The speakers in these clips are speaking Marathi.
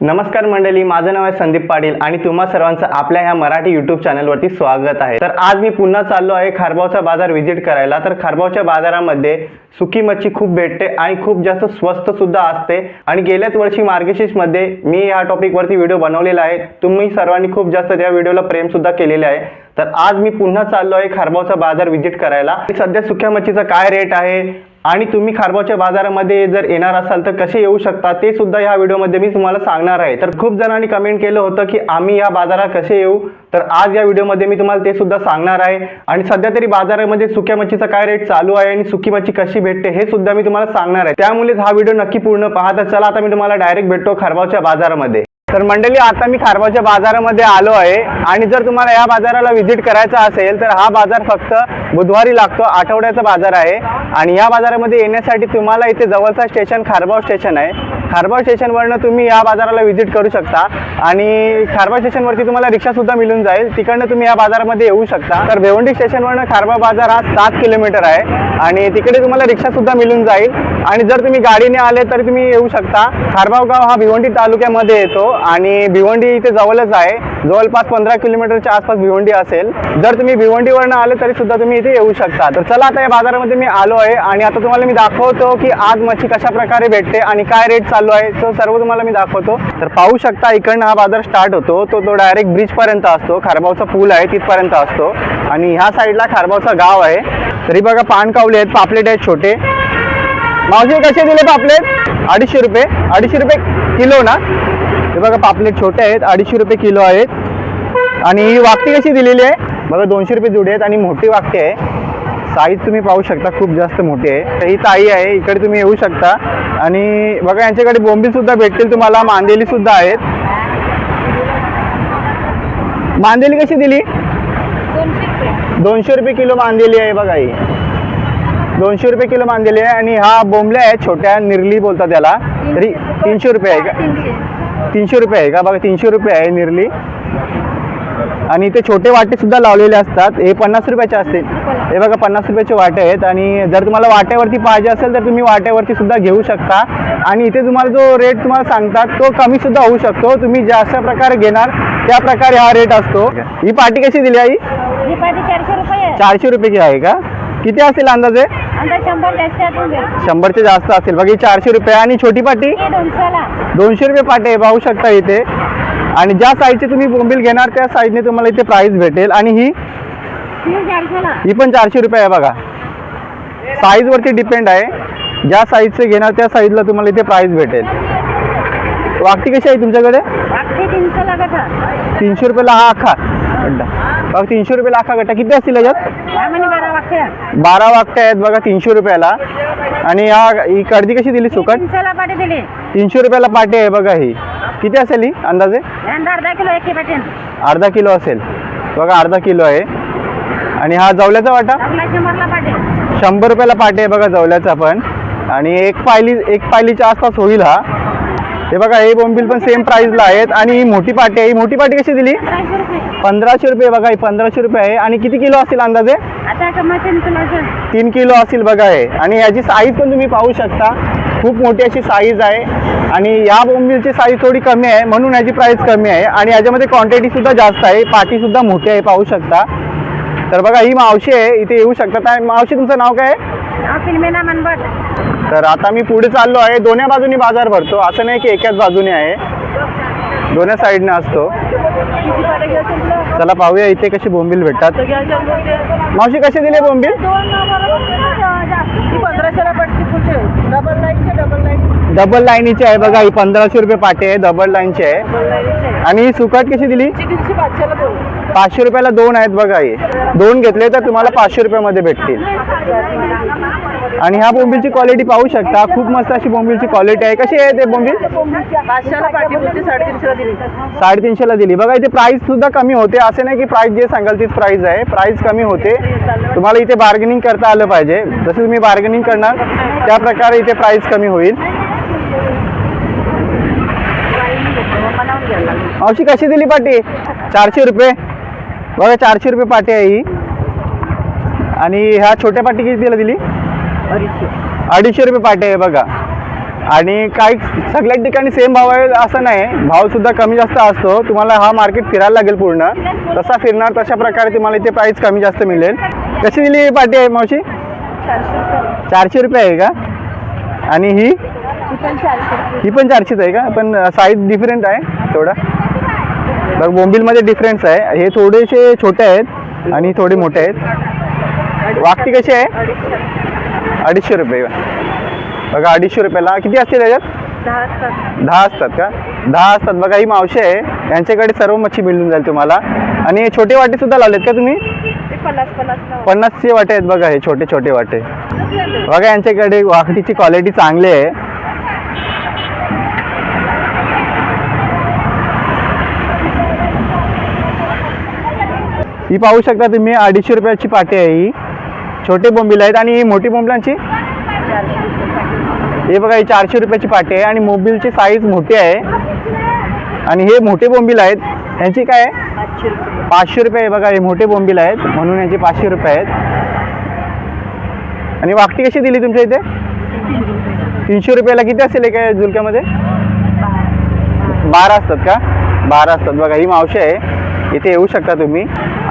नमस्कार मंडळी माझं नाव आहे संदीप पाटील आणि तुम्हा सर्वांचं आपल्या ह्या मराठी यूट्यूब चॅनलवरती स्वागत आहे. तर आज मी पुन्हा चाललो आहे खारबावचा बाजार व्हिजिट करायला. तर खारबावच्या बाजारामध्ये सुकी मच्छी खूप भेटते आणि खूप जास्त स्वस्त सुद्धा असते. आणि गेल्याच वर्षी मार्गशीर्षमध्ये मी या टॉपिकवरती व्हिडिओ बनवलेला आहे. तुम्ही सर्वांनी खूप जास्त त्या व्हिडिओला प्रेम सुद्धा केलेले आहे. तर आज मी पुन्हा चाललो आहे खारबावचा बाजार व्हिजिट करायला. सध्या सुक्या मच्छीचा काय रेट आहे? आणि तुम्ही खारबावच्या बाजारामध्ये जर येणार असाल तर कसे येऊ शकता ते सुद्धा या व्हिडिओमध्ये मी तुम्हाला सांगणार आहे. तर खूप जणांनी कमेंट केलं होतं की आम्ही या बाजारात कसे येऊ? तर आज या व्हिडिओमध्ये मी तुम्हाला ते सुद्धा सांगणार आहे. आणि सध्या तरी बाजारामध्ये सुक्या मच्छीचा काय रेट चालू आहे आणि सुकी मच्छी कशी भेटते हे सुद्धा मी तुम्हाला सांगणार आहे. त्यामुळेच हा व्हिडिओ नक्की पूर्ण पाहता चला आता मी तुम्हाला डायरेक्ट भेटतो खारबावच्या बाजारामध्ये. तर मंडळी आता मी खारबावच्या बाजारामध्ये आलो आहे. आणि जर तुम्हाला या बाजाराला व्हिजिट करायचा असेल तर हा बाजार फक्त बुधवारी लागतो आठवड्याचा बाजार आहे. आणि या बाजारामध्ये येण्यासाठी तुम्हाला इथे जवळचा स्टेशन खारबाव स्टेशन आहे. खारबाव स्टेशनवरनं तुम्ही या बाजाराला व्हिजिट करू शकता. आणि खारबाव स्टेशनवरती तुम्हाला रिक्षासुद्धा मिळून जाईल. तिकडनं तुम्ही या बाजारामध्ये येऊ शकता. तर भिवंडी स्टेशनवरनं खारबाव बाजार हा सात किलोमीटर आहे. आणि तिकडे तुम्हाला रिक्षासुद्धा मिळून जाईल. आणि जर तुम्ही गाडीने आले तर तुम्ही येऊ शकता. खारबाव गाव हा भिवंडी तालुक्यामध्ये येतो. आणि भिवंडी इथे जवळच आहे. जवळपास पंधरा किलोमीटरच्या आसपास भिवंडी असेल. जर तुम्ही भिवंडीवरनं आले तरी सुद्धा तुम्ही इथे येऊ शकता. तर चला आता या बाजारामध्ये मी आलो आहे. आणि आता तुम्हाला मी दाखवतो की आज मच्छी कशा प्रकारे भेटते आणि काय रेट चालू आहे. तो सर्व तुम्हाला मी दाखवतो. तर पाहू शकता इकडनं हा बाजार स्टार्ट होतो. तो तो डायरेक्ट ब्रिज पर्यंत असतो. खारबावचा पूल आहे तिथपर्यंत असतो. आणि ह्या साईडला खारबावचा गाव आहे. तरी बघा पानकावले आहेत पापलेट आहेत छोटे. मावशी कसे दिले पापलेट? अडीचशे रुपये. अडीचशे रुपये किलो ना? हे बघा पापलेट छोटे आहेत. अडीचशे रुपये किलो आहेत. आणि ही वाकटी कशी दिलेली आहे? बघा दोनशे रुपये जुडे आहेत आणि मोठी वाकटी आहे. साईज तुम्ही पाहू शकता खूप जास्त मोठी आहे. तर ही ताई आहे इकडे तुम्ही येऊ शकता. आणि बघा यांच्याकडे बोंबील सुद्धा भेटतील तुम्हाला मांदेली सुद्धा आहेत. मांदेली कशी दिली? दोनशे रुपये किलो मांदेली आहे बघा ही. दोनशे रुपये किलो मांदेली आहे आणि हा बोंबल्या आहेत छोट्या निर्ली बोलतात त्याला. तरी तीनशे रुपये आहे का? तीनशे. रुपये आहे का? बघा तीनशे रुपये आहे निर्ली. आणि ते छोटे वाटे सुद्धा लावलेले असतात. हे पन्नास रुपयाचे असतील. हे बघा पन्नास रुपयाचे वाटे आहेत. आणि जर तुम्हाला वाट्यावरती पाहिजे असेल तर तुम्ही वाट्यावरती सुद्धा घेऊ शकता. आणि इथे तुम्हाला जो रेट तुम्हाला सांगतात तो कमी सुद्धा होऊ शकतो. तुम्ही ज्या प्रकारे घेणार त्या प्रकारे हा रेट असतो. ही पाटी कशी दिली आई? ही चारशे रुपये आहे. चारशे रुपयेची आहे का? किती असतील अंदाजे. शंभरचे जास्त असेल बघा ही चारशे रुपये आणि छोटी पाटी? दोनशे रुपये पाटे आहे. पाहू शकता इथे. आणि ज्या साईजचे तुम्ही बोंबील घेणार त्या साईजने तुम्हाला इथे प्राइस भेटेल. आणि ही ही पण चारशे रुपये आहे बघा. साईजवरती डिपेंड आहे. ज्या साईजचे घेणार त्या साईजला तुम्हाला इथे प्राइस भेटेल. वागती कशी आहे तुमच्याकडे? तीनशे रुपयाला हा अख्खा गड्डा बघा तीनशे रुपयाला अख्खा गड्डा किती असतील याच्यात? बारा वाकट्या आहेत बघा तीनशे रुपयाला. आणि हा ही कर्दी कशी दिली सुकट? तीनशे रुपयाला पाटी आहे बघा ही. किती असेल ही अंदाजे? यंदा अर्धा किलो एक अर्धा किलो असेल. बघा अर्धा किलो आहे. आणि हा जवल्याचा वाटा? आपला शंभरला पाटी शंभर रुपयाला पाटे आहे बघा जवल्याचा पण. आणि एक पायली एक पायलीच्या आसपास होईल हा. हे बघा हे बोंबील पण सेम प्राईजला आहेत. आणि ही मोठी पाटी आहे. ही मोठी पाटी कशी दिली? रुपये. पंधराशे रुपये बघा ही पंधराशे रुपये आहे. आणि किती किलो असतील अंदाजे? आता. तीन किलो असेल. बघा हे. आणि याची साईज पण तुम्ही पाहू शकता. खूप मोठी अशी साईज आहे. आणि या बोंबीलची साईज थोडी कमी आहे म्हणून याची प्राईस कमी आहे. आणि याच्यामध्ये क्वांटिटी सुद्धा जास्त आहे. पाटी सुद्धा मोठी आहे पाहू शकता. तर बघा ही मावशी आहे. इथे येऊ शकता. तर मावशी तुमचं नाव काय आहे? तर आता मी पुढे चाललो आहे. दोन्ही बाजूनी बाजार भरतो. असं नाही की एकाच बाजूने आहे. दोन्ही साईडने असतो. चला पाहूया इथे कशी बोंबील भेटतात. मावशी कसे दिले बोंबील पंधराशेला पडते कुठे डबल लाईनचे डबल लाईन डबल लाईनीची आहे बघा ही पंधराशे रुपये पाटे आहे डबल लाईनची आहे. आणि ही सुकट कशी दिली? पाचशे रुपयाला दोन आहेत बघा हे. दोन घेतले तर तुम्हाला पाचशे रुपयामध्ये भेटतील. आणि ह्या बोंबीलची क्वालिटी पाहू शकता. खूप मस्त अशी बोंबीलची क्वालिटी आहे. कशी आहे ते बोंबील? साडेतीनशेला दिली. बघा इथे प्राइस सुद्धा कमी होते. असे नाही की प्राइस जे सांगाल तीच प्राइस आहे. प्राइस कमी होते. तुम्हाला इथे बार्गेनिंग करता आलं पाहिजे. जसं तुम्ही बार्गेनिंग करणार त्या प्रकारे इथे प्राइस कमी होईल. मावशी कशी दिली पाटी? चारशे रुपये. बघा चारशे रुपये पाटी आहे ही. आणि ह्या छोट्या पाटी कितीला दिली? अडीचशे. रुपये पाटी आहे बघा. आणि काही सगळ्याच ठिकाणी सेम भाव आहे असं नाही. भाव सुद्धा कमी जास्त असतो. तुम्हाला हा मार्केट फिरायला लागेल पूर्ण. तसा फिरणार तशा प्रकारे तुम्हाला इथे प्राईस कमी जास्त मिळेल. कशी दिली ही पाटी आहे मावशी? चारशे रुपये आहे का? आणि ही? ही ही पण चारशेच आहे का? पण साईज डिफरंट आहे थोडा. बघ बोंबिलमध्ये डिफरन्स आहे. हे थोडेसे छोटे आहेत आणि थोडे मोठे आहेत. वाकटी कशी आहे? अडीचशे रुपये. बघा अडीचशे रुपयाला किती असते त्याच्यात? दहा असतात. का? दहा असतात. बघा ही मावशी आहे. यांच्याकडे सर्व मच्छी मिळून जाईल तुम्हाला. आणि हे छोटे वाटे सुद्धा लावलेत का तुम्ही? पन्नासचे वाटे आहेत बघा हे छोटे छोटे वाटे. बघा यांच्याकडे वाकटीची क्वालिटी चांगली आहे. ही पाहू शकता तुम्ही अडीचशे रुपयाची पाटी आहे ही. छोटे बोंबील आहेत आणि ही मोठी बोंबलांची? हे बघा ही चारशे रुपयाची पाटी आहे आणि मोबिलची साईज मोठी आहे. आणि हे मोठे बोंबील आहेत. यांची काय आहे? पाचशे रुपये पाचशे रुपये आहे बघा हे मोठे बोंबील आहेत. म्हणून यांचे पाचशे रुपये आहेत. आणि वाकटी कशी दिली तुमच्या इथे? तीनशे रुपयाला किती असेल एका झुलक्यामध्ये? बारा असतात का? बारा असतात. बघा ही मावशी आहे. इथे येऊ शकता तुम्ही.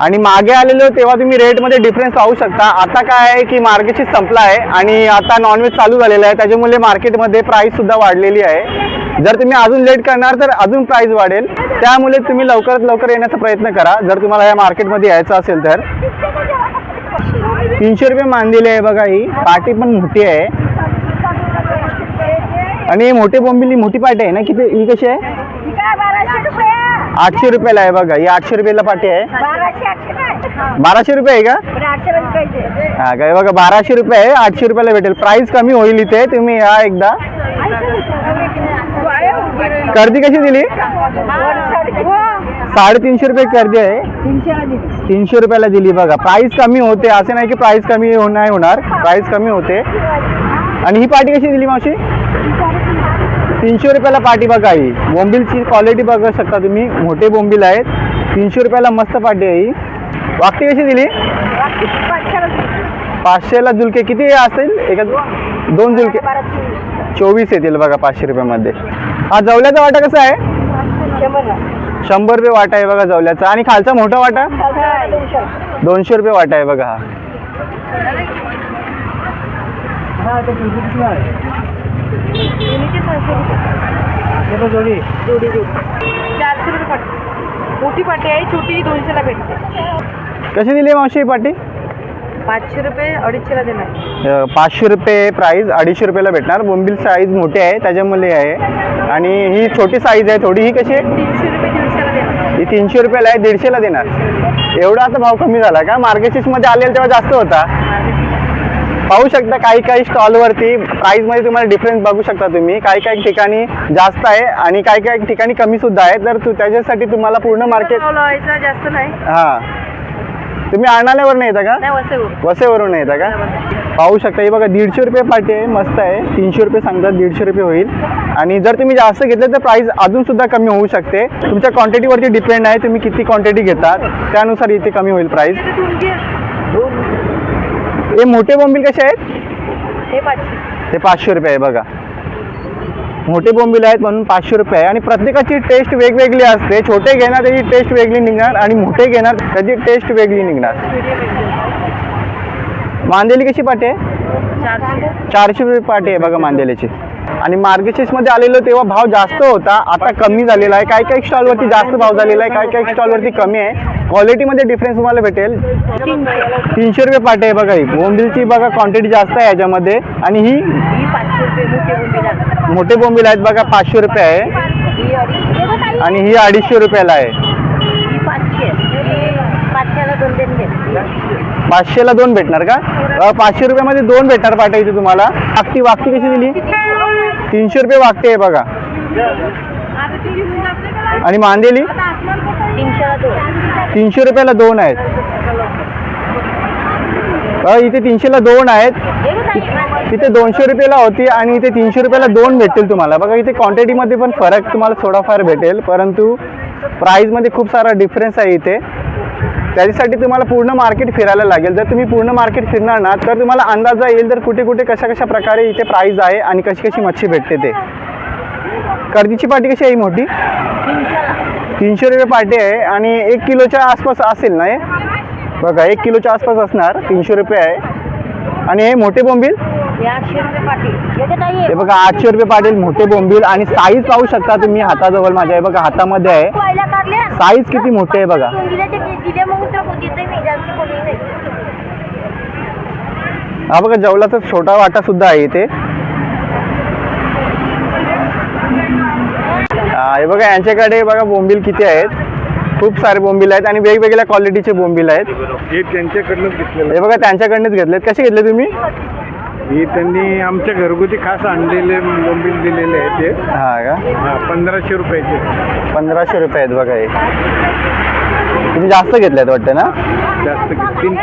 आणि मागे आलेलो तेव्हा तुम्ही रेटमध्ये डिफरन्स पाहू शकता. आता काय आहे की मार्केटची संपला आहे आणि आता नॉनव्हेज चालू झालेलं आहे. त्याच्यामुळे मार्केटमध्ये प्राईससुद्धा वाढलेली आहे. जर तुम्ही अजून लेट करणार तर अजून प्राईस वाढेल. त्यामुळे तुम्ही लवकरात लवकर येण्याचा प्रयत्न करा. जर तुम्हाला या मार्केटमध्ये यायचं असेल तर. तीनशे रुपये मानलेली आहे बघा ही. पाटी पण मोठी आहे. आणि मोठे मोठी मोठी पाटी आहे ना किती? ही कशी आहे ही काय बाराशे रुपये आठशे रुपयाला आहे बघा ही आठशे रुपयाला पाटी आहे. बाराशे रुपये आहे का? हा काय बघा बाराशे रुपये आहे आठशे रुपयाला भेटेल. प्राइस कमी होईल इथे तुम्ही या एकदा. कर्दी कशी दिली? साडेतीनशे रुपये कर्दी आहे. तीनशे रुपयाला दिली बघा. प्राइस कमी होते असे नाही की प्राइस कमी नाही होणार. प्राइस कमी होते. आणि ही पाटी कशी दिली मावशी? तीनशे रुपयाला पाठी बघा ही. बोंबिलची क्वालिटी बघू शकता तुम्ही. मोठे बोंबिल आहेत. तीनशे रुपयाला मस्त पाठी आहे ही. वाकटी कशी दिली? पाचशेला झुलके किती असतील? एका दोन झुलके चोवीस येतील बघा पाचशे रुपयामध्ये. हा जवल्याचा वाटा कसा आहे? शंभर रुपये वाटा आहे बघा जवल्याचा. आणि खालचा मोठा वाटा? दोनशे रुपये वाटा आहे बघा हा. चारशे रुपये मोठी पाटी आहे छोटी दोनशेला भेटते कशी दिली मावशी पाटी पाचशे रुपये अडीचशेला देणार पाचशे रुपये प्राईज अडीचशे रुपयाला भेटणार. बोंबील साईज मोठी आहे त्याच्यामुळे आहे. आणि ही छोटी साईज आहे थोडी ही कशी आहे? तीनशे रुपये दीडशेला देणार ही तीनशे रुपयाला आहे दीडशेला देणार. एवढा आता भाव कमी झाला का? मार्केटमध्ये आलेला तेव्हा जास्त होता. पाहू शकता काही काही स्टॉलवरती प्राईसमध्ये तुम्हाला डिफरन्स बघू शकता तुम्ही. काही काही ठिकाणी जास्त आहे आणि काही काही ठिकाणी कमी सुद्धा आहे. तर तू त्याच्यासाठी तुम्हाला पूर्ण मार्केट जास्त नाही. हां. तुम्ही आणाल्यावर येता का? नाही वसेवर वसेवरून येता का? पाहू शकता. ही बघा दीडशे रुपये पाटी आहे. मस्त आहे. तीनशे रुपये सांगतात दीडशे रुपये होईल. आणि जर तुम्ही जास्त घेतले तर प्राईस अजून सुद्धा कमी होऊ शकते. तुमच्या क्वांटिटीवरती डिपेंड आहे. तुम्ही किती क्वांटिटी घेतात. त्यानुसार इथे कमी होईल प्राईस हे मोठे बोंबील कसे आहेत? हे पाचशे. ते पाचशे रुपये आहे बघा. मोठे बोंबील आहेत म्हणून पाचशे रुपये आहे. आणि प्रत्येकाची टेस्ट वेगवेगळी असते. छोटे घेणार त्याची टेस्ट वेगळी निघणार. आणि मोठे घेणार त्याची टेस्ट वेगळी निघणार. मांदेली कशी पाटी? आहे चारशे चारशे रुपये पाटी आहे बघा मांदेलीची. आणि मार्गशीर्षमध्ये आलेलो तेव्हा भाव जास्त होता. आता कमी झालेला आहे. काही काही स्टॉलवरती जास्त भाव झालेला आहे. काही काही स्टॉलवरती कमी आहे. क्वालिटीमध्ये डिफरन्स तुम्हाला भेटेल. तीनशे रुपये पाटी आहे बघा ही. बोंबिलची बघा क्वांटिटी जास्त आहे याच्यामध्ये. आणि ही मोठे बोंबील आहेत बघा पाचशे रुपये आहे. आणि ही अडीचशे रुपयाला आहे. पाचशेला दोन भेटणार का? पाचशे रुपयामध्ये दोन भेटणार पाठायची इथे तुम्हाला. वागती वागती कशी दिली? तीनशे रुपये वागते आहे बघा. आणि मांदेली? तीनशे रुपयाला दोन आहेत. इथे तीनशेला दोन आहेत. तिथे दोनशे रुपयाला होती आणि इथे तीनशे रुपयाला दोन भेटतील तुम्हाला. बघा इथे क्वांटिटीमध्ये पण फरक तुम्हाला थोडाफार भेटेल. परंतु प्राईजमध्ये खूप सारा डिफरन्स आहे इथे. त्याच्यासाठी तुम्हाला पूर्ण मार्केट फिरायला लागेल. जर तुम्ही पूर्ण मार्केट फिरणार ना तर तुम्हाला अंदाजा येईल तर कुठे कुठे कशा कशा प्रकारे इथे प्राईज आहे आणि कशी कशी मच्छी भेटते ते. कर्दीची पाटी कशी आहे मोठी? तीनशे रुपये पाटी आहे आणि एक किलोच्या आसपास असेल ना हे? बघा एक किलोच्या आसपास असणार तीनशे रुपये आहे. आणि हे मोठे बोंबील? हे हे बघा आठशे रुपये पाटील मोठे बोंबील आणि साईज पाहू शकता तुम्ही हाताजवळ माझ्या हे बघा हातामध्ये आहे. साईज किती मोठी आहे बघा. तर हा बघा जवलाचा छोटा वाटा सुद्धा आहे इथे. हा, बघा यांच्याकडे बघा बोंबील किती आहेत. खूप सारे बोंबील आहेत आणि वेगवेगळ्या क्वालिटीचे बोंबील आहेत. हे त्यांच्याकडनंच घेतलेलं हे बघा त्यांच्याकडनंच घेतलेत. कसे घेतले तुम्ही? हे त्यांनी आमच्या घरगुती खास आणलेले बोंबील दिलेले आहेत ते हा का? हा पंधराशे रुपयाचे. पंधराशे रुपये आहेत बघा हे. तुम्ही जास्त घेतलेत वाटतं ना? जास्त तीन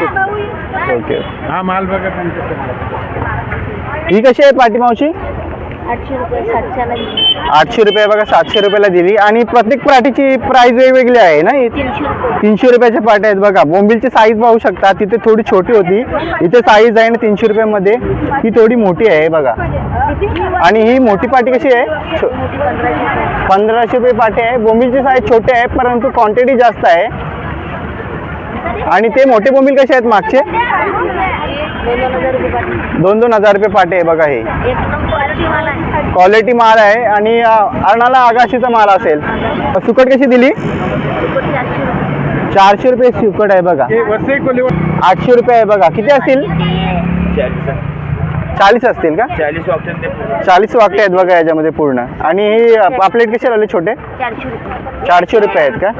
ओके. हा माल बघा त्यांच्याकडे. ही कशी आहे पाटी मावशी आठशे रुपये सातशेला दिली. आठशे रुपये बघा सातशे रुपयाला दिली. आणि प्रत्येक पाटीची प्राइस वेगवेगळी आहे ना ही तीनशे रुपये. तीनशे रुपयाच्या पाट्या आहेत बघा. बोंबिलची साईज पाहू शकता. तिथे थोडी छोटी होती. इथे साईज आहे ना तीनशे रुपयामध्ये. ती थोडी मोठी आहे बघा. आणि ही मोठी पाटी कशी आहे? छो- पंधराशे रुपये पंधराशे रुपये पाटी आहे. बोंबिलची साईज छोटी आहे परंतु क्वांटिटी जास्त आहे. आणि ते मोठे बोंबील कसे आहेत मागचे? दोन दोन हजार रुपये पाटी आहे बघा हे. क्वालिटी माल आहे. क्वालिटी माल आहे आणि अ, अर्णाला आगाशीचा माल असेल. सुकट कशी दिली? चारशे रुपये. सुकट आहे बघा. आठशे रुपये आहे बघा. किती असतील? चाळीस असतील का? चाळीस चाळीस वाकटे आहेत बघा याच्यामध्ये पूर्ण. आणि ही पापलेट कसे लावले छोटे? चारशे रुपये. आहेत का.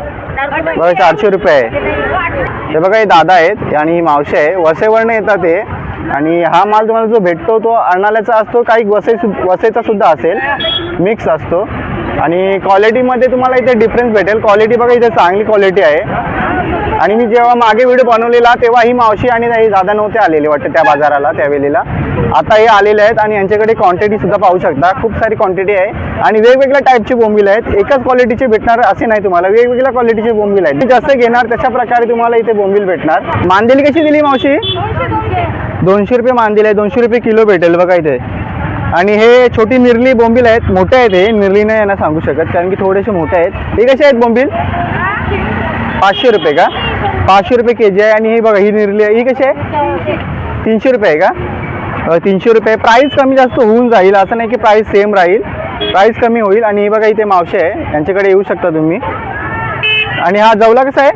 बघा चारशे रुपये आहे. हे बघा हे दादा आहेत आणि ही मावशी आहे. वसईवरनं येतात ते आणि हा माल तुम्हाला जो भेटतो तो अर्नाल्याचा असतो काही वसई सु सुद्धा असेल. मिक्स असतो. आणि क्वालिटीमध्ये तुम्हाला इथे डिफरन्स भेटेल. क्वालिटी बघा इथे चांगली क्वालिटी आहे. आणि मी जेव्हा मागे व्हिडिओ बनवलेला तेव्हा ही मावशी आणि ही दादा नव्हते आलेले वाटतं त्या बाजाराला त्यावेळेला आता हे आलेले आहेत आणि यांच्याकडे क्वांटिटी सुद्धा पाहू शकता. खूप सारी क्वांटिटी आहे. आणि वेगवेगळ्या टाईपची बोंबील आहेत. एकाच क्वालिटीचे भेटणार असे नाही तुम्हाला. वेगवेगळ्या क्वालिटीचे बोंबील आहेत. जसं घेणार तशा प्रकारे तुम्हाला इथे बोंबील भेटणार. मांदेली कशी दिली मावशी? दोनशे रुपये मांदेली आहे. दोनशे रुपये किलो भेटेल बघा इथे. आणि हे छोटी निर्ली बोंबील आहेत. मोठे आहेत हे. निर्ली नाही यांना सांगू शकत कारण की थोडेसे मोठे आहेत. हे कसे आहेत बोंबील? पाचशे रुपये का? पाचशे रुपये के जी आहे आणि ही बघा ही निर्ली आहे. ही कशी आहे? तीनशे रुपये आहे का? तीनशे रुपये. प्राईस कमी जास्त होऊन जाईल असं नाही की प्राईस सेम राहील. प्राईस कमी होईल आणि ही बघा इथे मावशे आहे. यांच्याकडे येऊ शकता तुम्ही. आणि हा जवला कसा आहे?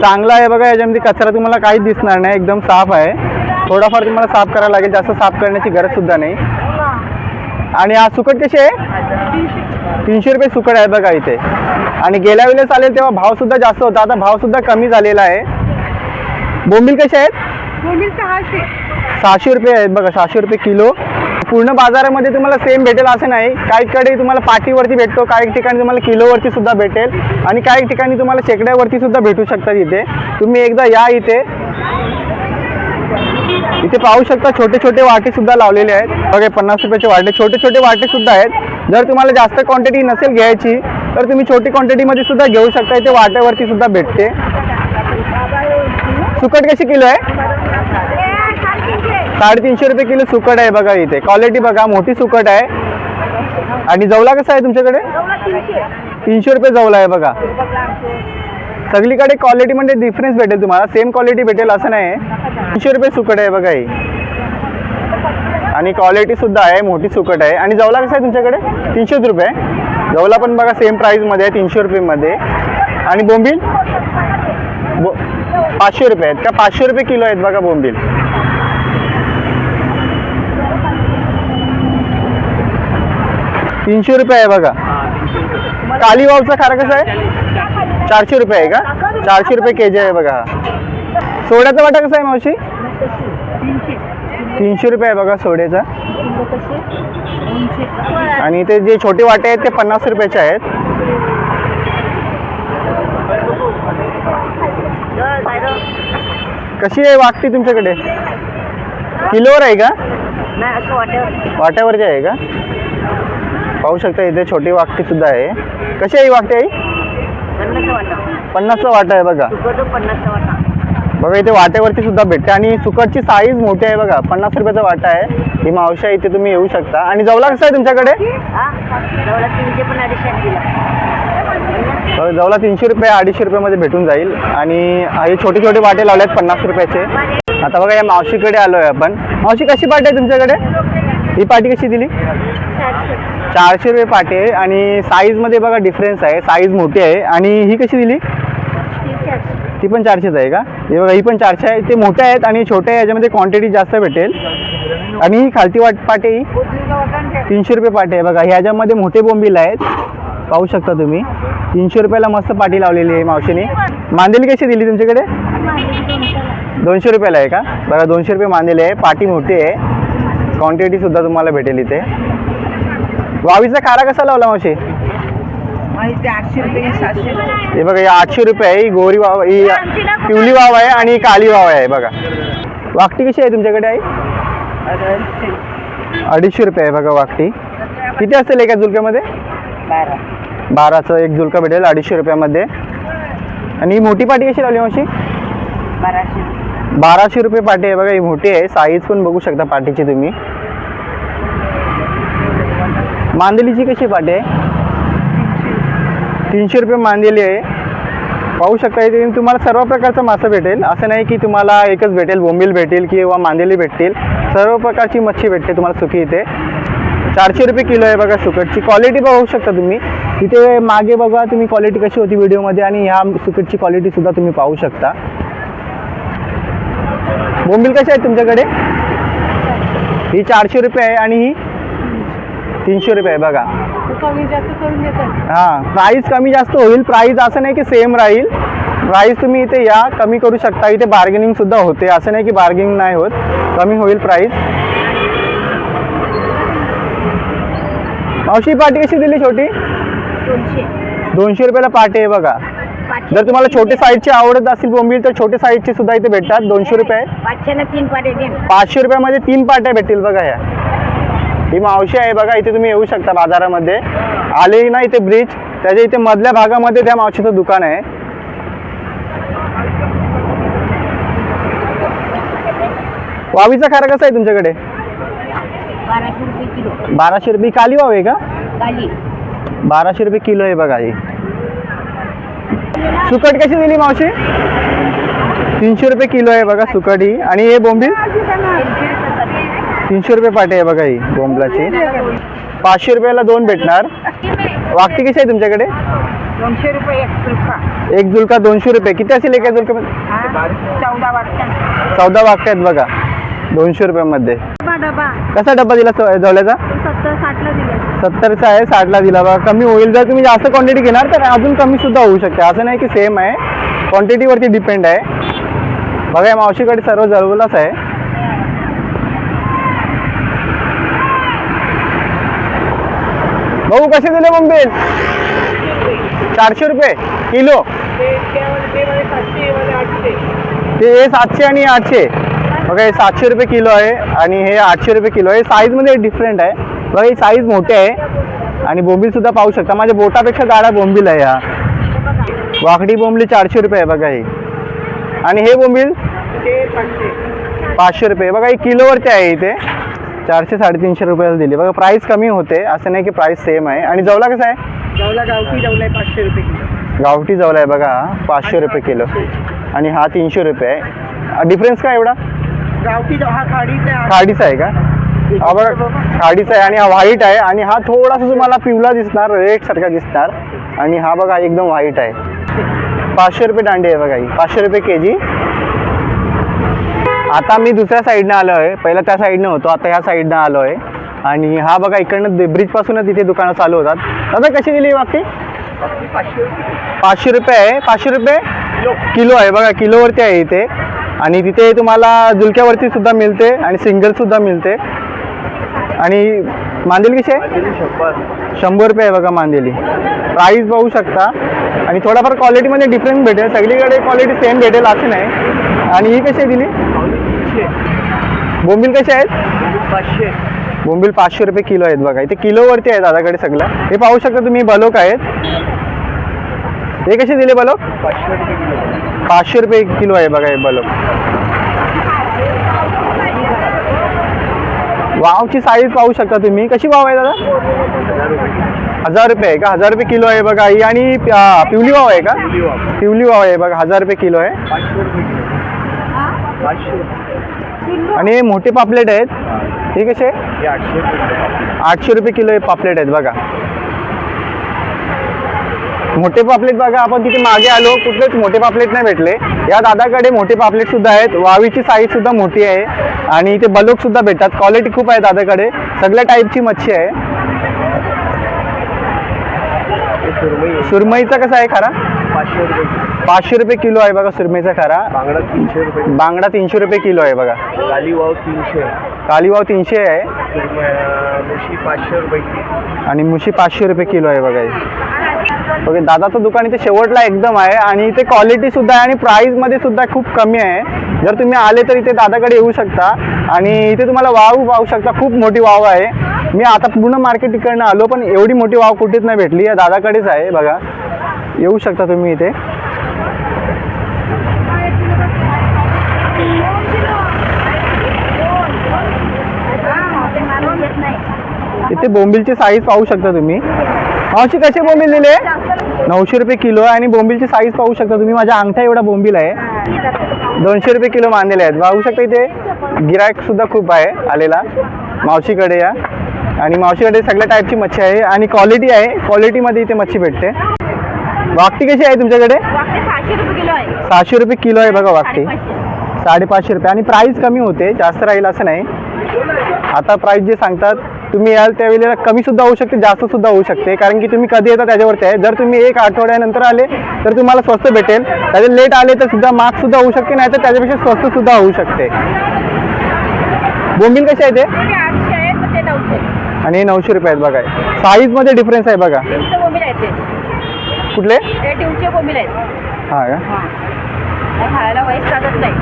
चांगला आहे बघा याच्यामध्ये कचरा तुम्हाला काहीच दिसणार नाही. एकदम साफ आहे. थोडाफार तुम्हाला साफ करायला लागेल. जास्त साफ करण्याची गरज सुद्धा नाही. आणि हा सुकट कशी आहे? तीनशे रुपये सुकट आहे बघा इथे. आणि गेल्या वेळेस आलेल तेव्हा भाव सुद्धा जास्त होता. आता भाव सुद्धा कमी झालेला आहे. बोंबील कसे आहेत? सहाशे. रुपये आहेत बघा सहाशे रुपये किलो. पूर्ण बाजारामध्ये तुम्हाला सेम भेटेल असं नाही. काहीकडे तुम्हाला पाटीवरती भेटतो काही ठिकाणी तुम्हाला किलोवरती सुद्धा भेटेल. आणि काही ठिकाणी तुम्हाला शेकड्यावरती सुद्धा भेटू शकतात इथे. तुम्ही एकदा या इथे. इथे पाहू शकता छोटे छोटे वाटे सुद्धा लावलेले आहेत. बघा पन्नास रुपयाचे वाटे छोटे छोटे वाटे सुद्धा आहेत. जर तुम्हाला जास्त क्वांटिटी नसेल घ्यायची तर तुम्ही छोटी क्वांटिटीमध्ये सुद्धा घेऊ शकता. इथे वाट्यावरती सुद्धा भेटते. सुकट कशी किलो आहे? साडेतीनशे रुपये किलो सुकट आहे बघा इथे. क्वालिटी बघा मोठी सुकट आहे. आणि जवला कसा आहे तुमच्याकडे? तीनशे रुपये जवला आहे बघा. सगळीकडे क्वालिटीमध्ये म्हणजे डिफरन्स भेटेल तुम्हाला. सेम क्वालिटी भेटेल असं नाही. तीनशे रुपये सुकट आहे बघा ही. आणि क्वालिटी सुद्धा आहे मोठी सुकट आहे. आणि जवला कसं आहे तुमच्याकडे? तीनशेच रुपये. जवला पण बघा सेम प्राईसमध्ये आहे तीनशे रुपयेमध्ये आणि बोंबील? बो पाचशे रुपये आहेत का? पाचशे रुपये किलो आहेत बघा बोंबील. तीनशे रुपये आहे बघा. कालीवावचा खारा कसा आहे? चारशे रुपये आहे का? चारशे रुपये के जी आहे बघा. हा सोड्याचा वाटा कसा आहे मावशी? तीनशे रुपये आहे बघा सोड्याचा. आणि ते जे छोटे वाटे आहेत ते पन्नास रुपयाचे आहेत. कशी आहे वागती तुमच्याकडे? किलोवर आहे का? वाट्यावरची आहे का? पाहू शकता इथे छोटी वाकटी सुद्धा आहे. कशी आहे वाकटी आई? पन्नासचा वाटा. पन्नासचा वाटा आहे बघा. बघा इथे वाट्यावरती सुद्धा भेटते आणि सुकटची साईज मोठी आहे बघा. पन्नास रुपयाचा वाटा आहे. ही मावशी आहे इथे तुम्ही येऊ शकता. आणि जवला कसं आहे तुमच्याकडे? हा जवला तीनशे रुपये अडीचशे रुपयामध्ये भेटून जाईल. आणि हे छोटे छोटे वाटे लावले आहेत पन्नास रुपयाचे. आता बघा या मावशीकडे आलो आहे आपण. मावशी कशी पाटी आहे तुमच्याकडे? ही पाटी कशी दिली? चारशे रुपये पाटे आहे आणि साईजमध्ये बघा डिफरन्स आहे. साईज मोठी आहे. आणि ही कशी दिली? ती पण चारशेच आहे का? हे बघा ही पण चारशे आहे. ते मोठे आहेत आणि छोट्या आहे. याच्यामध्ये क्वांटिटी जास्त भेटेल. आणि ही खालती वाट पाटे ही तीनशे रुपये पाटे आहे. बघा ह्याच्यामध्ये मोठे बोंबील आहेत. पाहू शकता तुम्ही. तीनशे रुपयाला मस्त पाटी लावलेली आहे मावशीने. मांदेली कशी दिली तुमच्याकडे? दोनशे रुपयाला आहे का? बघा दोनशे रुपये मांदेली आहे. पाटी मोठी आहे. क्वांटिटीसुद्धा तुम्हाला भेटेल इथे. वावीचा खारा कसा लावला मावशी? आठशे रुपये सातशे? हे बघा ही आठशे रुपये आहे ही गोरी वाव ही पिवली वाव आहे आणि ही काली वाव आहे बघा. वाकटी कशी आहे तुमच्याकडे आई? अडीचशे. रुपये आहे बघा वाकटी. किती असेल एका झुलक्यामध्ये? बारा. बाराचं एक झुलका भेटेल अडीचशे रुपयामध्ये. आणि ही मोठी पाटी कशी लावली मावशी? बाराशे. बाराशे रुपये पाटी आहे बघा ही मोठी आहे. साईज पण बघू शकता पाटीची तुम्ही. मांदेलीची कशी पाटी आहे? तीनशे रुपये मांदेली आहे. पाहू शकता इथे तुम्हाला सर्व प्रकारचं मासं भेटेल. असं नाही की तुम्हाला एकच भेटेल बोंबील भेटेल किंवा मांदेली भेटतील. सर्व प्रकारची मच्छी भेटते तुम्हाला सुकी इथे. चारशे रुपये किलो आहे बघा सुकटची. क्वालिटी पाहू शकता तुम्ही. इथे मागे बघा तुम्ही क्वालिटी कशी होती व्हिडिओमध्ये आणि ह्या सुकटची क्वालिटी सुद्धा तुम्ही पाहू शकता. बोंबील कशी आहेत तुमच्याकडे? ही चारशे रुपये आहे आणि ही तीनशे रुपये बघा. कमी जास्त करून देतात. हाँ प्राईस कमी जास्त होईल. प्राईस असं नाही की सेम राहील. प्राईस तुम्ही इथे या कमी करू शकता. इथे बार्गेनिंग सुद्धा होते. असं नाही की बार्गेनिंग नाही होत. कमी होईल प्राईस मावशी पाटी कशी दिली छोटी? दोनशे. रुपयाला पाटी आहे बघा. जर तुम्हाला छोटे साईजची आवडत असतील बोंबील तर छोटे साईजचे सुद्धा इथे भेटतात. दोनशे रुपये. पाचशे रुपयामध्ये तीन पाट्या भेटतील बघा ह्या ही मावशी आहे बघा इथे तुम्ही येऊ शकता बाजारामध्ये. आले ना इथे ब्रिज त्याच्या इथे मधल्या भागामध्ये त्या मावशीचं दुकान आहे. वावीचा खारा कसा आहे तुमच्याकडे? बाराशे रुपये किलो. बाराशे रुपये. काली वाव आहे का? काली. बाराशे रुपये किलो आहे बघा ही. सुकट कशी दिली मावशी? तीनशे रुपये किलो आहे बघा सुकट ही. आणि हे बोंबील? तीनशे रुपये पाटे आहे बघा ही बोंबलाची. पाचशे रुपयाला दोन भेटणार. वाकटी कशी आहे तुमच्याकडे? दोनशे रुपये एक जुलका. दोनशे रुपये. किती असेल एका जुलक्यामध्ये चौदा वाकटे आहेत बघा. दोनशे रुपयामध्ये कसा डब्बा दिला दिले. सत्तरचा आहे साठला दिला. बघा कमी होईल. जर तुम्ही जास्त क्वांटिटी घेणार तर अजून कमी सुद्धा होऊ शकते. असं नाही की सेम आहे. क्वांटिटीवरती डिपेंड आहे. बघा या मावशीकडे सर्व जवळच आहे. भाऊ कसे दिले बोंबील चारशे रुपये. किलो. ते हे सातशे आणि आठशे. बघा हे सातशे रुपये किलो आहे आणि हे आठशे रुपये किलो आहे. साईजमध्ये डिफरंट आहे. बघा ही साईज मोठी आहे. आणि बोंबील सुद्धा पाहू शकता. माझ्या बोटापेक्षा गाडा बोंबील आहे हा. वाकडी बोंबली चारशे रुपये आहे बघा ही. आणि हे बोंबील पाचशे रुपये. बघा ही किलोवरती आहे इथे. चारशे साडेतीनशे रुपयाला दिली. बघा प्राईस कमी होते. असं नाही की प्राईस सेम आहे. आणि जवला कसा आहे? जवला गावठी जवला पाचशे रुपये किलो. गावठी जवला आहे बघा पाचशे रुपये किलो. आणि हा तीनशे रुपये आहे. डिफरन्स काय एवढा? गावठी हा खाडीचा खाडीचा आहे का? हा बघा खाडीचा आहे आणि हा व्हाईट आहे. आणि हा थोडासा तुम्हाला पिवळा दिसणार रेड सारखा दिसणार. आणि हा बघा एकदम व्हाईट आहे. पाचशे रुपये दांडी आहे बघा ही. पाचशे रुपये के जी आता मी दुसऱ्या साईडनं आलो आहे पहिला त्या साईडनं होतो आता ह्या साईडनं आलो आहे आणि हा बघा इकडनं ब्रिजपासूनच तिथे दुकानं चालू होतात. दादा कशी दिली वागती पाचशे रुपये आहे. पाचशे रुपये? किलो आहे बघा किलोवरती आहे इथे. आणि तिथे तुम्हाला जुलक्यावरती सुद्धा मिळते आणि सिंगल सुद्धा मिळते. आणि मांदेली कशी आहे? शंभर. रुपये आहे बघा मांदेली. प्राईस पाहू शकता. आणि थोडाफार क्वालिटीमध्ये डिफरन्स भेटेल. सगळीकडे क्वालिटी सेम भेटेल असं नाही. आणि ही कशी आहे दिली? बोंबील कसे आहेत? पाचशे. बोंबील पाचशे रुपये किलो आहेत बघा. इथे किलोवरती आहे दादाकडे सगळं. हे पाहू शकता तुम्ही बलोक आहेत. हे कसे दिले बलोक? पाचशे रुपये किलो. आहे बघा हे बलोक. वावची साईज पाहू शकता तुम्ही. कशी वाव आहे दादा? हजार रुपये आहे का? हजार रुपये किलो आहे बघा. ही आणि पिवली वाव आहे का. पिवली वाव. आहे बघा. हजार रुपये किलो आहे पाचशे रुपये किलो पाचशे रुपये आणि हे मोठे पापलेट आहेत. हा. कसे? आठशे रुपये किलो हे पापलेट आहेत बघा. मोठे पापलेट बघा आपण तिथे मागे आलो कुठलेच मोठे पापलेट नाही भेटले. या दादाकडे मोठे पापलेट सुद्धा आहेत. वावीची साईज सुद्धा मोठी आहे. आणि इथे बलोक सुद्धा भेटतात. क्वालिटी खूप आहे दादाकडे. सगळ्या टाईपची मच्छी आहे. सुरमई आहे. सुरमईचा कसा आहे खरा? पाचशे रुपये पाचशे रुपये किलो आहे बघा सुरमईचा खरा. बांगडा तीनशे रुपये. बांगडा तीनशे रुपये किलो आहे बघा. काली वाव तीनशे. कालीवाव तीनशे आहे. मुशी पाचशे रुपये आणि मुशी पाचशे रुपये किलो आहे बघा. ओके दादाचं दुकान इथे शेवटला एकदम आहे आणि इथे क्वालिटी सुद्धा आहे आणि प्राईसमध्ये सुद्धा खूप कमी आहे. जर तुम्ही आले तर इथे दादाकडे येऊ शकता. आणि इथे तुम्हाला वाव पाहू शकता खूप मोठी वाव आहे. मी आता पूर्ण मार्केट तिकडनं आलो पण एवढी मोठी वाव कुठेच नाही भेटली. या दादाकडेच आहे बघा. येऊ शकता तुम्ही इथे. इथे बोंबिलची साईज पाहू शकता तुम्ही. मावशी कसे बोंबील दिले? नऊशे रुपये किलो आहे आणि बोंबीलची साईज पाहू शकता तुम्ही. माझ्या अंगठा एवढा बोंबील आहे. दोनशे रुपये किलो मानलेले आहेत. पाहू शकता इथे गिरायक सुद्धा खूप आहे आलेला. मावशीकडे या. आणि मावशीकडे सगळ्या टाईपची मच्छी आहे आणि क्वालिटी आहे. क्वालिटीमध्ये इथे मच्छी भेटते. वाकटी कशी आहे तुमच्याकडे? सहाशे रुपये किलो आहे बघा वाकटी साडेपाचशे. साडेपाचशे रुपये. आणि प्राईस कमी होते. जास्त राहील असं नाही. आता प्राईस जे सांगतात तुम्ही याल त्यावेळेला कमी सुद्धा होऊ शकते जास्त सुद्धा होऊ शकते. कारण की तुम्ही कधी येता त्याच्यावरती आहे. जर तुम्ही एक आठवड्यानंतर आले तर तुम्हाला स्वस्त भेटेल. त्याचे लेट आले तर सुद्धा महाग सुद्धा होऊ शकते नाही तर त्याच्यापेक्षा स्वस्त सुद्धा होऊ शकते. बोंबील कसे आहे ते आणि नऊशे रुपये आहेत बघा. साईजमध्ये डिफरन्स आहे बघा. कुठले? हां का? खायला लागत नाही.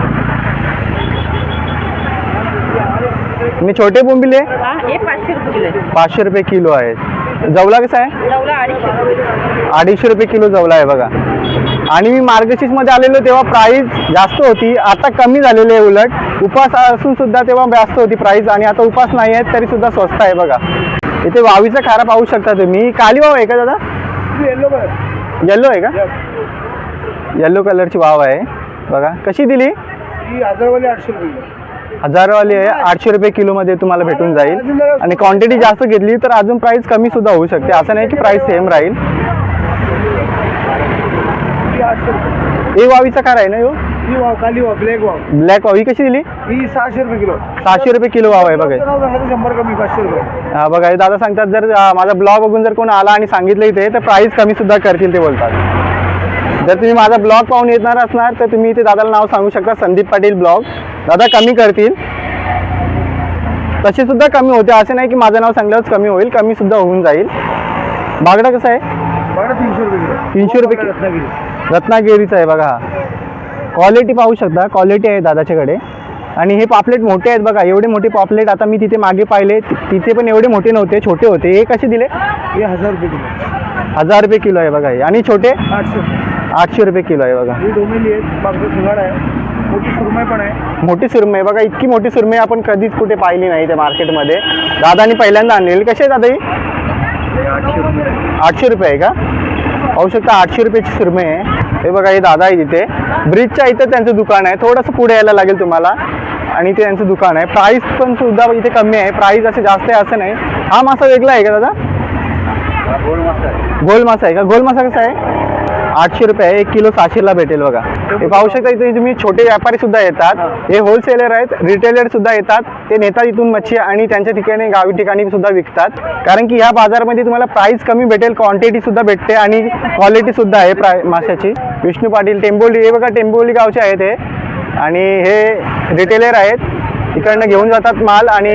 मी छोटे बोंबील? आहे हा हे पाचशे रुपये किलो आहे. पाचशे रुपये किलो आहे जवला कसा आहे? लवला अडीचशे रुपये अडीचशे रुपये किलो जवला आहे बघा. आणि मी मार्गशीर्षमध्ये आलेलो तेव्हा प्राईस जास्त होती. आता कमी झालेली आहे उलट. उपास असून सुद्धा तेव्हा जास्त होती प्राईस आणि आता उपास नाही आहेत तरी सुद्धा स्वस्त आहे बघा. इथे वावीचा खारा पाहू शकता तुम्ही. काली वाव आहे का दादा? येलो कलर येल्लो आहे का? येल्लो कलरची वाव आहे. बघा. कशी दिली? ही आठशे रुपये किलो. हजारवाली आहे आठशे रुपये किलोमध्ये तुम्हाला भेटून जाईल. आणि क्वांटिटी जास्त घेतली तर अजून प्राईस कमी सुद्धा होऊ शकते. असं नाही की प्राईस सेम राहील. ही हे वावीचा खारा आहे ना ह्यो ही वाव काली वाव ब्लॅक वाव. ब्लॅक वाव. ही कशी दिली? ही सहाशे रुपये किलो. सहाशे रुपये किलो वाव आहे बघा. शंभर कमी पाचशे रुपये. हा बघा. हे दादा सांगतात जर अं, माझा ब्लॉग बघून जर कोण आला आणि सांगितलं इथे तर प्राईस कमी सुद्धा करतील ते बोलतात. जर तुम्ही माझा ब्लॉग पाहून येणार असणार तर तुम्ही इथे दादाला नाव सांगू शकता संदीप पाटील ब्लॉग दादा कमी करतील. तसे सुद्धा कमी होते. असे नाही की माझं नाव सांगल्यावरच कमी होईल कमी सुद्धा होऊन जाईल. बागडा कसं आहे? तीनशे रुपये तीनशे रुपये. रत्नागिरी. रत्नागिरीचा आहे बघा. हा क्वालिटी पाहू शकता. क्वालिटी आहे दादाच्याकडे. आणि हे पापलेट मोठे आहेत बघा. एवढे मोठे पापलेट आता मी तिथे मागे पाहिले. तिथे पण एवढे मोठे नव्हते छोटे होते. हे कसे दिले? हे हजार रुपये किलो. हजार रुपये किलो आहे बघा हे. आणि छोटे? आठशे. आठशे रुपये किलो आहे बघा. ही डोमेली आहे मोठी सुरमई पण आहे. मोठी सुरमई आहे. बघा इतकी मोठी सुरमई आपण कधीच कुठे पाहिली नाही त्या मार्केटमध्ये. दादानी पहिल्यांदा आणलेली. कशी आहे दादा ही? आठशे रुपये. आठशे रुपये आहे का? पाहू शकता आठशे रुपयाची सुरमई आहे. हे बघा हे दादा आहे तिथे ब्रिजच्या इथं त्यांचं दुकान आहे. थोडंसं पुढे यायला लागेल तुम्हाला. आणि ते त्यांचं दुकान आहे. प्राईस पण सुद्धा इथे कमी आहे. प्राईस असे जास्त आहे असं नाही. हा मासा वेगळा आहे का दादा? मासा आहे. गोल मासा आहे का? गोल मासा कसा आहे? आठशे रुपये एक किलो सहाशेला भेटेल बघा. हे पाहू शकता इथे तुम्ही छोटे व्यापारी सुद्धा येतात. हे होलसेलर आहेत रिटेलर सुद्धा येतात. ते नेतात इथून मच्छी आणि त्यांच्या ठिकाणी गावी ठिकाणी सुद्धा विकतात. कारण की ह्या बाजारमध्ये तुम्हाला प्राइस कमी भेटेल क्वांटिटी सुद्धा भेटते आणि क्वालिटी सुद्धा आहे प्राय माशाची. विष्णू पाटील टेंबोली हे बघा टेंबोली गावचे आहेत हे. आणि हे रिटेलर आहेत. इकडनं घेऊन जातात माल आणि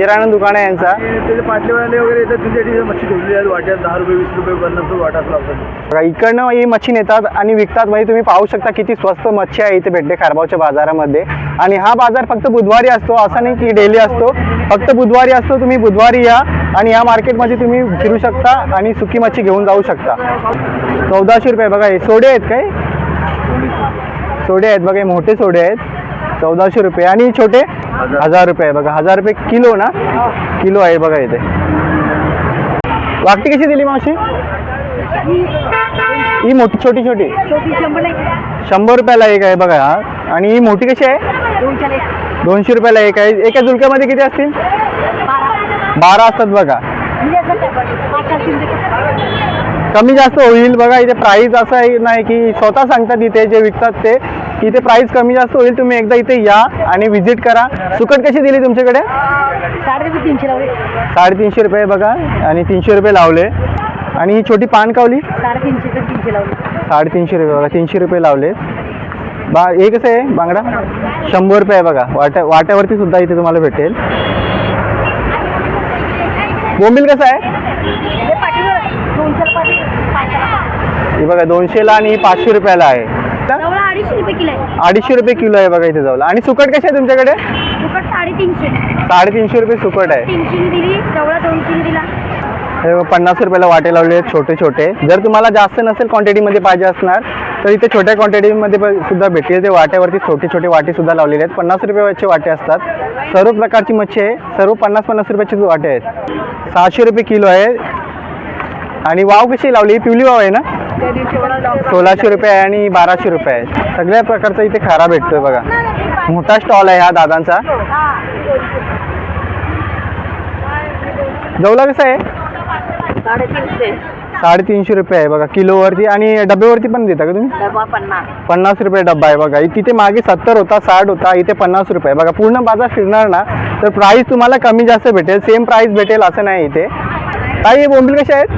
किराणा दुकान आहे यांचा. त्याचे पाटलेवाले वगैरे येतात त्यांच्यासाठी मच्छी ठेवलेली आहेत वाट्यात दहा रुपये वीस रुपये पन्नास रुपये लावतात बघा इकडनं ही मच्छी नेतात आणि विकतात. म्हणजे तुम्ही पाहू शकता किती स्वस्त मच्छी आहे इथे भेटते खारबावच्या बाजारामध्ये. आणि हा बाजार फक्त बुधवारी असतो. असं नाही की डेली असतो. फक्त बुधवारी असतो. तुम्ही बुधवारी या आणि या मार्केटमध्ये तुम्ही फिरू शकता आणि सुकी मच्छी घेऊन जाऊ शकता. चौदाशे रुपये बघा हे सोडे आहेत काय? सोडे आहेत. बघा हे मोठे सोडे आहेत. चौदाशे रुपये. आणि छोटे? हजार. रुपये बघा हजार रुपये किलो ना? किलो आहे बघा इथे. वाकटी कशी दिली मावशी? ही मोठी छोटी छोटी. शंभर रुपयाला एक आहे बघा. आणि ही मोठी कशी आहे? दोनशे रुपयाला एक आहे. एका झुलक्यामध्ये किती असतील? बारा. असतात बघा. म्हणजे. कमी जास्त होईल बघा. इथे प्राईस असं आहे नाही की स्वतः सांगतात इथे जे विकतात ते. इथे प्राईस कमी जास्त होईल तुम्ही एकदा इथे या आणि व्हिजिट करा. सुकट कशी दिली तुमच्याकडे? साडेतीनशे तीनशे लावले. साडेतीनशे रुपये बघा आणि तीनशे रुपये लावले. आणि ही छोटी पान कावली साडेतीनशे तीनशे लावले. साडेतीनशे रुपये बघा तीनशे रुपये लावले. बा हे कसं आहे बांगडा? शंभर रुपये आहे बघा. वाट्या वाट्यावरती सुद्धा इथे तुम्हाला भेटेल. बोंबील कसं आहे? हे बघा दोनशेला आणि पाचशे रुपयाला आहे. अडीचशे रुपये किलो आहे. अडीचशे रुपये किलो आहे बघा इथे जाऊला. आणि सुकट कशी आहे तुमच्याकडे? फुकट साडेतीनशे. साडेतीनशे रुपये सुकट आहे. तीनशे दिली जवळ दोनशे दिला. हे पन्नास रुपयाला वाटे लावले आहेत छोटे छोटे. जर तुम्हाला जास्त नसेल क्वांटिटीमध्ये पाहिजे असणार तर इथे छोट्या क्वांटिटीमध्ये पण सुद्धा भेटेल ते वाट्यावरती छोटे छोटे वाटे सुद्धा लावलेले आहेत. पन्नास रुपयाचे वाटे असतात. सर्व प्रकारची मच्छी आहे. सर्व पन्नास पन्नास रुपयाचे वाटे आहेत. सहाशे रुपये किलो आहे. आणि वाव कशी लावली? पिवली वाव आहे ना? सोळाशे रुपये आहे आणि बाराशे रुपये आहे. सगळ्या प्रकारचा इथे खारा भेटतोय बघा. मोठा स्टॉल आहे हा दादांचा. जवला कसा आहे? साडेतीनशे रुपये आहे बघा. किलोवरती आणि डब्यावरती पण देता का तुम्ही? पन्नास. रुपये डब्बा आहे बघा. तिथे मागे सत्तर होता साठ होता इथे पन्नास रुपये बघा पूर्ण बाजार फिरणार ना तर प्राईस तुम्हाला कमी जास्त भेटेल. सेम प्राईस भेटेल असं नाही इथे. काय हे बोंबील कसे आहेत?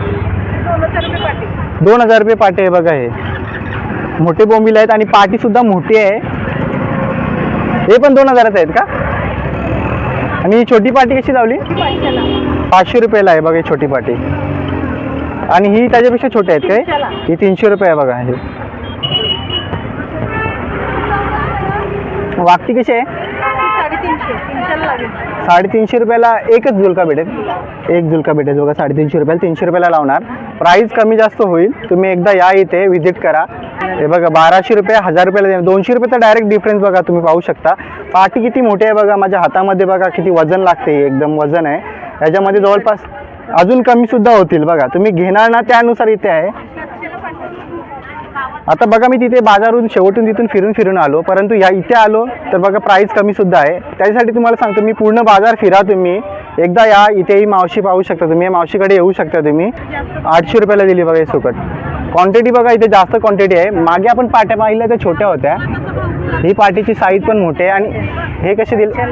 दोन हजार रुपये पाटी आहे बघा हे. मोठे बोंबिल आहेत आणि पाटी सुद्धा मोठी आहे. हे पण दोन हजारात आहेत का? आणि ही छोटी पाटी कशी लावली? पाचशे रुपयाला आहे बघा छोटी पाटी. आणि ही त्याच्यापेक्षा छोटी आहेत काय? ही तीनशे रुपये आहे बघा हे. वागती कशी आहे? साडेतीनशे तीनशेला लागेल. साडेतीनशे रुपयाला एकच झुलका भेटेल. एक झुलका भेटेल बघा साडेतीनशे रुपयाला तीनशे रुपयाला लावणार. प्राईस कमी जास्त होईल. तुम्ही एकदा या इथे व्हिजिट करा. हे बघा बाराशे रुपये हजार रुपयाला देणार. दोनशे रुपये तर डायरेक्ट डिफरन्स बघा तुम्ही पाहू शकता. पाठी किती मोठी आहे बघा माझ्या हातामध्ये बघा किती वजन लागते एकदम वजन आहे. याच्यामध्ये जवळपास अजून कमीसुद्धा होतील बघा. तुम्ही घेणार ना त्यानुसार इथे आहे. आता बघा मी तिथे बाजारून शेवटून तिथून फिरून फिरून आलो. परंतु या इथे आलो तर बघा प्राईस कमी सुद्धा आहे. त्याच्यासाठी तुम्हाला सांगतो मी पूर्ण बाजार फिरा तुम्ही. एकदा या इथेही मावशी पाहू शकता तुम्ही या मावशीकडे येऊ शकता तुम्ही. आठशे रुपयाला दिली बघा हे सुकट. क्वांटिटी बघा इथे जास्त क्वांटिटी आहे. मागे आपण पाट्या पाहिल्या त्या छोट्या होत्या. ही पाटीची साईज पण मोठी आहे आणि हे कसे दिले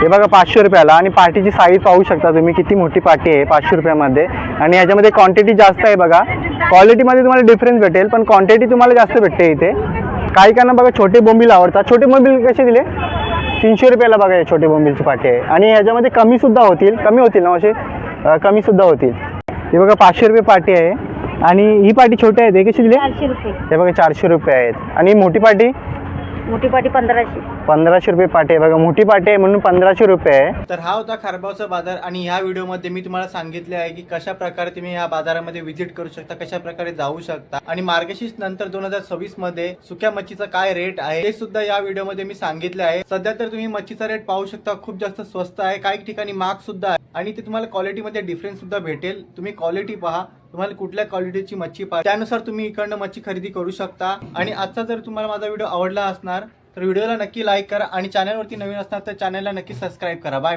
हे बघा पाचशे रुपयाला. आणि पाटीची साईज पाहू शकता तुम्ही किती मोठी पाटी आहे पाचशे रुपयामध्ये. आणि याच्यामध्ये क्वांटिटी जास्त आहे बघा. क्वालिटीमध्ये तुम्हाला डिफरन्स भेटेल पण क्वांटिटी तुम्हाला जास्त भेटते इथे. काही काना बघा छोटे बोंबील आवडतात. छोटे बोंबील कसे दिले? तीनशे रुपयाला बघा हे छोटे बोंबीलची पाटी आहे. आणि ह्याच्यामध्ये कमी सुद्धा होतील. कमी होतील ना असे? अं, कमी सुद्धा होतील. हे बघा पाचशे रुपये पाटी आहे. आणि ही पाटी छोटी आहे ते कशी दिली? चारशे रुपये. हे बघा चारशे रुपये आहेत. आणि मोठी पाटी मोठी पाटी पंधराशे. पंधराशे रुपये पाटी आहे. बघा मोठी पाटी आहे म्हणून पंधराशे रुपये आहे. तर हा होता खारबावचा बाजार आणि ह्या व्हिडिओमध्ये मी तुम्हाला सांगितले आहे की कशा प्रकारे तुम्ही ह्या बाजारामध्ये व्हिजिट करू शकता कशा प्रकारे जाऊ शकता. आणि मार्गशीर्ष नंतर दोन हजार सव्वीसमध्ये सुक्या मच्छीचा काय रेट आहे ते सुद्धा या व्हिडिओमध्ये मी सांगितले आहे. सध्या तर तुम्ही मच्छीचा रेट पाहू शकता खूप जास्त स्वस्त आहे. काही ठिकाणी महाग सुद्धा आहे. आणि ते तुम्हाला क्वालिटीमध्ये डिफरन्स सुद्धा भेटेल. तुम्ही क्वालिटी पहा. तुम्हाला कुठल्या क्वालिटीची मच्छी पाहिजे त्यानुसार तुम्ही इकडनं मच्छी खरेदी करू शकता. आणि आजचा जर तुम्हाला माझा व्हिडिओ आवडला असणार तर व्हिडिओला नक्की लाईक करा आणि चॅनलवरती नवीन असणार तर चॅनलला नक्की सबस्क्राईब करा. Bye bye